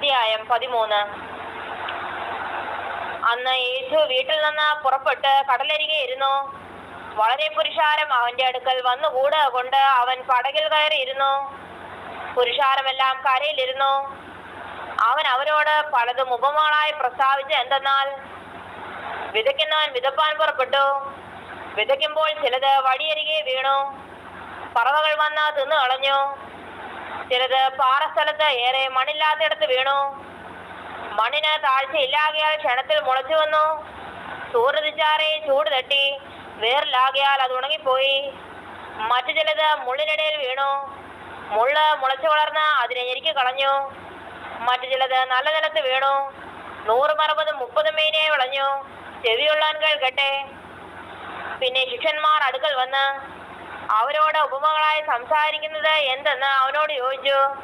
അധ്യായം പതിമൂന്ന്. അന്ന് യേശു വീട്ടിൽ നിന്ന് പുറപ്പെട്ട് കടലരികെ ഇരുന്നു. വളരെ പുരുഷാരം അവന്റെ അടുക്കൽ വന്നുകൂടുക കൊണ്ട് അവൻ പടകിൽ കയറിയിരുന്നു. പുരുഷാരമെല്ലാം കരയിലിരുന്നു. അവൻ അവരോട് പലതും ഉപമാളായി പ്രസ്താവിച്ച് എന്തെന്നാൽ വിതയ്ക്കുന്നവൻ വിതപ്പാൻ പുറപ്പെട്ടു. വിതയ്ക്കുമ്പോൾ ചിലത് വഴിയരികെ വീണു. പറവകൾ വന്ന് തിന്നു കളഞ്ഞു. ചിലത് പാറസ്ഥലത്ത് ഏറെ മണ്ണില്ലാത്തയിടത്ത് വീണു. മണ്ണിന് താഴ്ചയില്ലാകിയാൽ ക്ഷണത്തിൽ മുളച്ചു വന്നു. സൂര്യതിച്ചാറെ ചൂട് തട്ടി വേറിലാകിയാൽ അത് ഉണങ്ങിപ്പോയി. മറ്റു ചിലത് മുള്ളിനിടയിൽ വീണു. മുള്ള് മുളച്ചു വളർന്ന് അതിനെ ഞെരുക്കി കളഞ്ഞു. മറ്റു ചിലത് നല്ല നിലത്ത് വീണു. നൂറും അറുപതും മുപ്പതും മീനെ വിളഞ്ഞു. ചെവിയുള്ളാൻ കേൾക്കട്ടെ പിന്നെ ശിഷ്യന്മാർ അടുക്കൽ വന്ന് അവരോട് ഉപമകളായി സംസാരിക്കുന്നത് എന്തെന്ന് അവനോട് ചോദിച്ചു.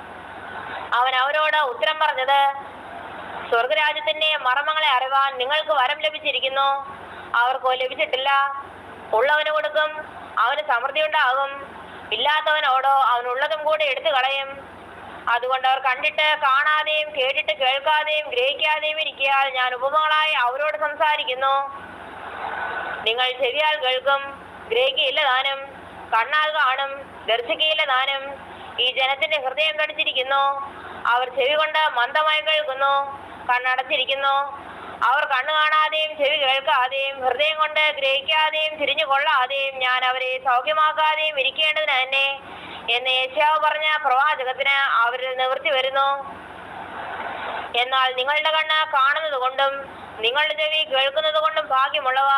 അവൻ അവരോട് ഉത്തരം പറഞ്ഞത് സ്വർഗരാജ്യത്തിന്റെ മർമ്മങ്ങളെ അറിവാൻ നിങ്ങൾക്ക് വരം ലഭിച്ചിരിക്കുന്നു. അവർക്കോ ലഭിച്ചിട്ടില്ല. ഉള്ളവന് കൊടുക്കും അവന് സമൃദ്ധി ഉണ്ടാകും. ഇല്ലാത്തവനോടോ അവനുള്ളതും കൂടെ എടുത്തു കളയും. അതുകൊണ്ട് അവർ കണ്ടിട്ട് കാണാതെയും കേട്ടിട്ട് കേൾക്കാതെയും ഗ്രഹിക്കാതെയും ഇരിക്കാൻ ഞാൻ ഉപമകളായി അവരോട് സംസാരിക്കുന്നു. നിങ്ങൾ ചെവിയാൽ കേൾക്കും ഗ്രഹിക്കയില്ല താനും. കണ്ണാൽ കാണും ദർശിക്കയില്ല താനും ഈ ജനത്തിന്റെ ഹൃദയം കടിച്ചിരിക്കുന്നു. അവർ ചെവി കൊണ്ട് മന്ദമായി കേൾക്കുന്നു കണ്ണടച്ചിരിക്കുന്നു. അവർ കണ്ണു കാണാതെയും ചെവി കേൾക്കാതെയും ഹൃദയം കൊണ്ട് ഗ്രഹിക്കാതെയും തിരിഞ്ഞു കൊള്ളാതെയും ഞാൻ അവരെ സൗഖ്യമാക്കാതെയും ഇരിക്കേണ്ടതിന് തന്നെ എന്ന് യേശാവ് പറഞ്ഞ പ്രവാചകത്തിന് അവരിൽ നിവൃത്തി വരുന്നു. എന്നാൽ നിങ്ങളുടെ കണ്ണ് കാണുന്നത് കൊണ്ടും നിങ്ങളുടെ ചെവി കേൾക്കുന്നത് കൊണ്ടും ഭാഗ്യമുള്ളവ.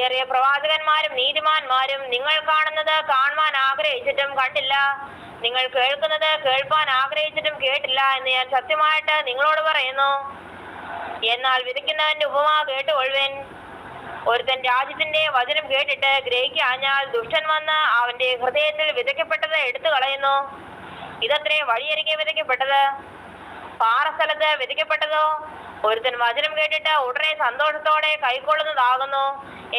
ഏറിയ പ്രവാചകന്മാരും നീതിമാന്മാരും നിങ്ങൾ കാണുന്നത് കാണുവാൻ ആഗ്രഹിച്ചിട്ടും കണ്ടില്ല. നിങ്ങൾ കേൾക്കുന്നത് കേൾപ്പാൻ ആഗ്രഹിച്ചിട്ടും കേട്ടില്ല എന്ന് ഞാൻ സത്യമായിട്ട് നിങ്ങളോട് പറയുന്നു. എന്നാൽ വിധിക്കുന്നവന്റെ ഉപമ കേട്ടുകൊള്ളുവൻ. ഒരുത്തൻ രാജ്യത്തിന്റെ വചനം കേട്ടിട്ട് ഗ്രഹിക്കാഞ്ഞാൽ ദുഷ്ടൻ വന്ന് അവന്റെ ഹൃദയത്തിൽ വിതയ്ക്കപ്പെട്ടത് എടുത്തു കളയുന്നു ഇതത്രേ വഴിയരികെ വിതയ്ക്കപ്പെട്ടത്. പാറസ്ഥലത്ത് വിധിക്കപ്പെട്ടതോ ഒരുത്തൻ വചനം കേട്ടിട്ട് ഉടനെ സന്തോഷത്തോടെ കൈക്കൊള്ളുന്നതാകുന്നു.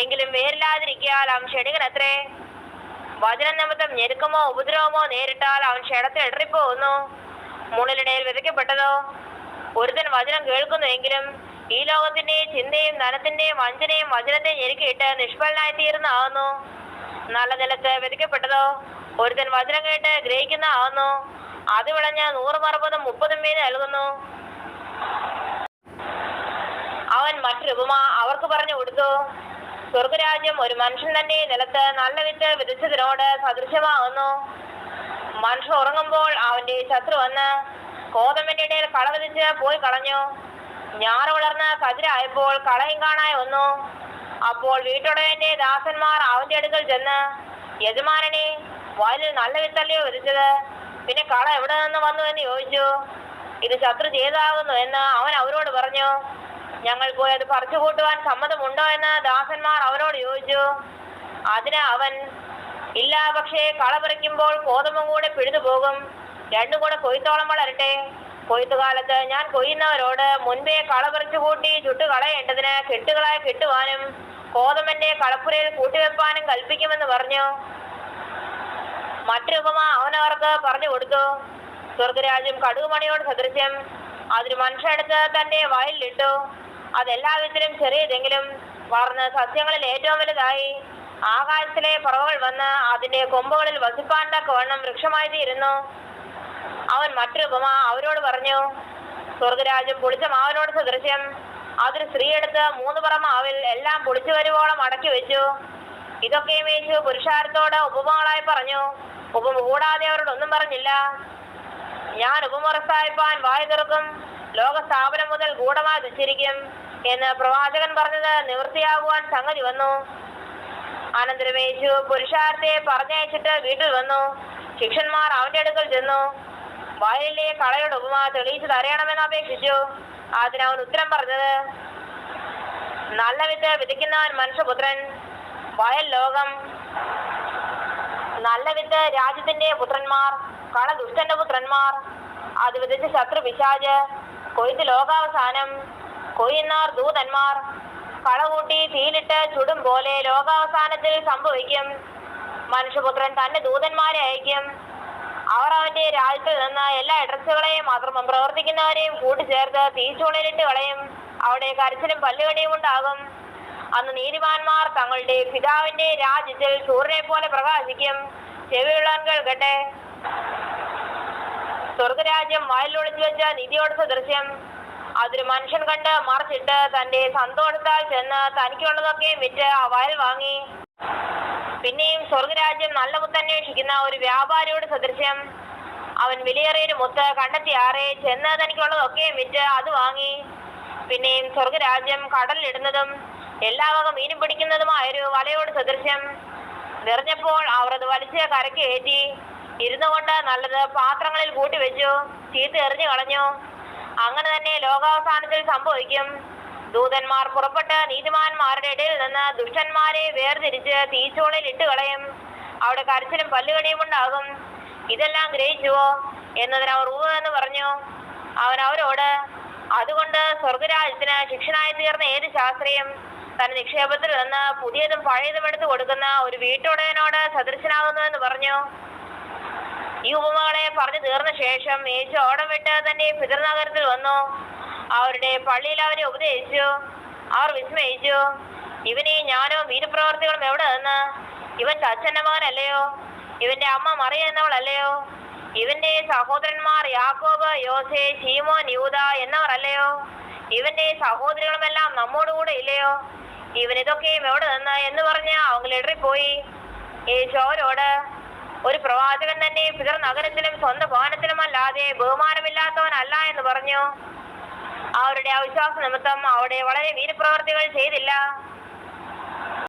എങ്കിലും വേരില്ലാതിരിക്കാൽ അവൻ ക്ഷണികനത്രേ വചന നിമിത്തം ഞെരുക്കമോ ഉപദ്രവമോ നേരിട്ടാൽ അവൻ ക്ഷണത്തിൽ ഇടറിപ്പോകുന്നു മുള്ളിനിടയിൽ വിതയ്ക്കപ്പെട്ടതോ? ഒരുത്തൻ വചനം കേൾക്കുന്നുവെങ്കിലും ഈ ലോകത്തിന്റെയും ചിന്തയും ധനത്തിന്റെയും വഞ്ചനയും വചനത്തെ ഞെരുക്കിയിട്ട് നിഷ്ഫലനായി തീർന്നാകുന്നു നല്ല നിലത്ത് വിതയ്ക്കപ്പെട്ടതോ? ഒരുത്തൻ വചനം കേട്ട് ഗ്രഹിക്കുന്ന ആവുന്നു അത് വിളഞ്ഞ് നൂറും അറുപതും മുപ്പതും പേര് നൽകുന്നു. മറ്റൊരു ഉപമ അവർക്ക് പറഞ്ഞു കൊടുത്തു. സ്വർഗരാജ്യം ഒരു മനുഷ്യൻ തന്നെ നിലത്ത് നല്ല വിത്ത് വിതച്ചതിനോട് സദൃശമാകുന്നു മനുഷ്യൻ ഉറങ്ങുമ്പോൾ അവന്റെ ശത്രു വന്ന് കോതമ്പിന്റെ ഇടയിൽ കള വിതച്ച് പോയി കളഞ്ഞു. ഞാറ് വളർന്ന് കതിരായപ്പോൾ കളയും കാണായി വന്നു. അപ്പോൾ വീട്ടുടയന്റെ ദാസന്മാർ അവന്റെ അടുക്കൽ ചെന്ന് യജമാനനെ വയലിൽ നല്ല വിത്തല്ലയോ വിതച്ചത്? പിന്നെ കള എവിടെ നിന്ന് വന്നു? എന്ന് ചോദിച്ചു. ഇത് ശത്രു ചെയ്താകുന്നു എന്ന് അവൻ അവരോട് പറഞ്ഞു. ഞങ്ങൾ പോയി അത് പറിച്ചു കൂട്ടുവാൻ സമ്മതമുണ്ടോ എന്ന് ദാസന്മാർ അവരോട് ചോദിച്ചു. അതിന് അവൻ ഇല്ല പക്ഷേ കള പറിക്കുമ്പോൾ കോതമ്പും കൂടെ പിഴുതു പോകും. രണ്ടും കൂടെ കൊയ്ത്തോളം വളരട്ടെ. കൊയ്ത്തുകാലത്ത് ഞാൻ കൊയ്യുന്നവരോട് മുൻപേ കള പറിച്ചു കൂട്ടി ചുട്ടു കളയേണ്ടതിന് കെട്ടുകളായി കെട്ടുവാനും കോതമ്പന്റെ കളപ്പുരയിൽ കൂട്ടിവെപ്പാനും കൽപ്പിക്കുമെന്ന് പറഞ്ഞു. മറ്റൊരു ഉപമ അവനവർക്ക് പറഞ്ഞു കൊടുത്തു. സ്വർഗരാജ്യം കടുകുമണിയോട് സദൃശ്യം. അതിന് മനുഷ്യടുത്ത് തന്റെ വയലിലിട്ടു. അതെല്ലാ വിധത്തിലും ചെറിയതെങ്കിലും വളർന്ന് സസ്യങ്ങളിൽ ഏറ്റവും വലുതായി ആകാശത്തിലെ പറവകൾ വന്ന് അതിന്റെ കൊമ്പുകളിൽ വസിപ്പാണ്ടൊക്കെ വണ്ണം വൃക്ഷമായി തീരുന്നു അവൻ മറ്റൊരു ഉപമ അവരോട് പറഞ്ഞു സ്വർഗരാജും പൊളിച്ച മാവനോട് സദൃശ്യം. അതൊരു സ്ത്രീ എടുത്ത് മൂന്ന് പറ മാവിൽ എല്ലാം പൊളിച്ചു വരുവോളം അടക്കി വെച്ചു. ഇതൊക്കെ മേച്ചു പുരുഷാരത്തോട് ഉപമകളായി പറഞ്ഞു. ഉപമ കൂടാതെ അവരോടൊന്നും പറഞ്ഞില്ല. ഞാൻ ഉപമുറസായിപ്പാൻ വായു തുറക്കും. ലോക സ്ഥാപനം മുതൽ ഗൂഢമായി ദുശ്ചരിക്കും എന്ന് പ്രവാചകൻ പറഞ്ഞത് നിവൃത്തിയാകുവാൻ സംഗതി വന്നു. അനന്തരം യേശു പുരുഷാരത്തെ പറഞ്ഞയച്ചിട്ട് വീട്ടിൽ വന്നു. ശിക്ഷന്മാർ അവന്റെ അടുക്കൽ ചെന്നു. വയലിലെ കളയുടെ ഉപമ തെളിയിച്ചു തരയണമെന്ന് അപേക്ഷിച്ചു. അതിനവൻ ഉത്തരം പറഞ്ഞത് നല്ല വിത്ത് വിതയ്ക്കുന്നവൻ മനുഷ്യപുത്രൻ വയൽ ലോകം. നല്ല വിത്ത് രാജ്യത്തിന്റെ പുത്രന്മാർ കള ദുഷ്ടന്റെ പുത്രന്മാർ. അത് വിതച്ച ശത്രു പിശാജ്. കൊയ്ത്ത് ലോകാവസാനം കൊയ്യുന്നാർ ദൂതന്മാർ. കളകൂട്ടി തീലിട്ട് ചുടും പോലെ ലോകാവസാനത്തിൽ സംഭവിക്കും. മനുഷ്യപുത്രൻ തന്റെ ദൂതന്മാരെ അയക്കും. അവർ അവന്റെ രാജ്യത്തിൽ നിന്ന് എല്ലാ ഇടർച്ചകളെയും മാത്രം പ്രവർത്തിക്കുന്നവരെയും കൂട്ടിച്ചേർത്ത് തീച്ചുണലിട്ട് കളയും. അവിടെ കരച്ചിലും പല്ലുകടിയും ഉണ്ടാകും. അന്ന് നീതിമാന്മാർ തങ്ങളുടെ പിതാവിന്റെ രാജ്യത്തിൽ സൂര്യനെ പോലെ പ്രകാശിക്കും. ചെവിയുള്ളവൻ കേൾക്കട്ടെ. സ്വർഗരാജ്യം വയലിലൊളിച്ചു വെച്ച നിധിയോട് സദൃശ്യം അതൊരു മനുഷ്യൻ കണ്ട് മറച്ചിട്ട് തന്റെ സന്തോഷത്താൽ ചെന്ന് തനിക്കുള്ളതൊക്കെ വിറ്റ് ആ വയൽ വാങ്ങി. പിന്നെയും സ്വർഗരാജ്യം നല്ല മുത്തന്വേഷിക്കുന്ന ഒരു വ്യാപാരിയോട് സദൃശ്യം. അവൻ വിലയേറിയൊരു മുത്ത് കണ്ടെത്തി ആറേ ചെന്ന് തനിക്കുള്ളതൊക്കെ വിറ്റ് അത് വാങ്ങി. പിന്നെയും സ്വർഗരാജ്യം കടലിലിടുന്നതും എല്ലാ വക മീനും പിടിക്കുന്നതുമായൊരു വലയോട് സദൃശ്യം. നിറഞ്ഞപ്പോൾ അവർ അത് വലിച്ച് കരയ്ക്ക് കയറ്റി ഇരുന്നു കൊണ്ട് നല്ലത്. പാത്രങ്ങളിൽ കൂട്ടി വെച്ചു. ചീത്ത എറിഞ്ഞു കളഞ്ഞു. അങ്ങനെ തന്നെ ലോകാവസാനത്തിൽ സംഭവിക്കും. ദൂതന്മാർ പുറപ്പെട്ട് നീതിമാന്മാരുടെ ഇടയിൽ നിന്ന് ദുഷ്ടന്മാരെ വേർതിരിച്ച് തീച്ചോളിൽ ഇട്ട് കളയും. അവിടെ കരച്ചിലും പല്ലുകടിയും ഉണ്ടാകും. ഇതെല്ലാം ഗ്രഹിച്ചുവോ? എന്നതിന് അവർ ഊവ് എന്ന് പറഞ്ഞു. അവൻ അവരോട് അതുകൊണ്ട് സ്വർഗരാജ്യത്തിന് ശിക്ഷനായി തീർന്ന ഏത് ശാസ്ത്രീയം തന്റെ നിക്ഷേപത്തിൽ നിന്ന് പുതിയതും പഴയതും എടുത്തു കൊടുക്കുന്ന ഒരു വീട്ടുടയനോട് സദൃശനാകുന്നു എന്ന് പറഞ്ഞു. ഈ ഉപമകളെ പറഞ്ഞു തീർന്ന ശേഷം യേശു ഓടം വിട്ട് തന്റെ പിതൃനഗരത്തിൽ വന്നു. അവരുടെ പള്ളിയിൽ അവരെ ഉപദേശിച്ചു. അവർ വിസ്മയിച്ചു. ഇവനെ ഞാനോ വീരപ്രവർത്തികളും എവിടെ നിന്ന്? ഇവൻ അച്ഛന്റെ മകനല്ലയോ? ഇവന്റെ അമ്മ മറിയ എന്നവളല്ലയോ? ഇവന്റെ സഹോദരന്മാർ യാക്കോബ് യോസെ ശീമോൻ യൂത എന്നവർ അല്ലയോ ഇവന്റെ സഹോദരികളുമെല്ലാം നമ്മോടുകൂടെ ഇല്ലയോ? ഇവൻ ഇതൊക്കെയും എവിടെ നിന്ന്? എന്ന് പറഞ്ഞ് അവങ്ങൾ ഇടറിപ്പോയി. യേശു അവരോട് ഒരു പ്രവാചകൻ തന്നെ പിതർ നഗരത്തിലും സ്വന്തം ഭവനത്തിലും അല്ലാതെ ബഹുമാനമില്ലാത്തവനല്ല എന്ന് പറഞ്ഞു. അവരുടെ അവിശ്വാസ നിമിത്തം അവിടെ വളരെ വീരപ്രവർത്തികൾ ചെയ്തില്ല.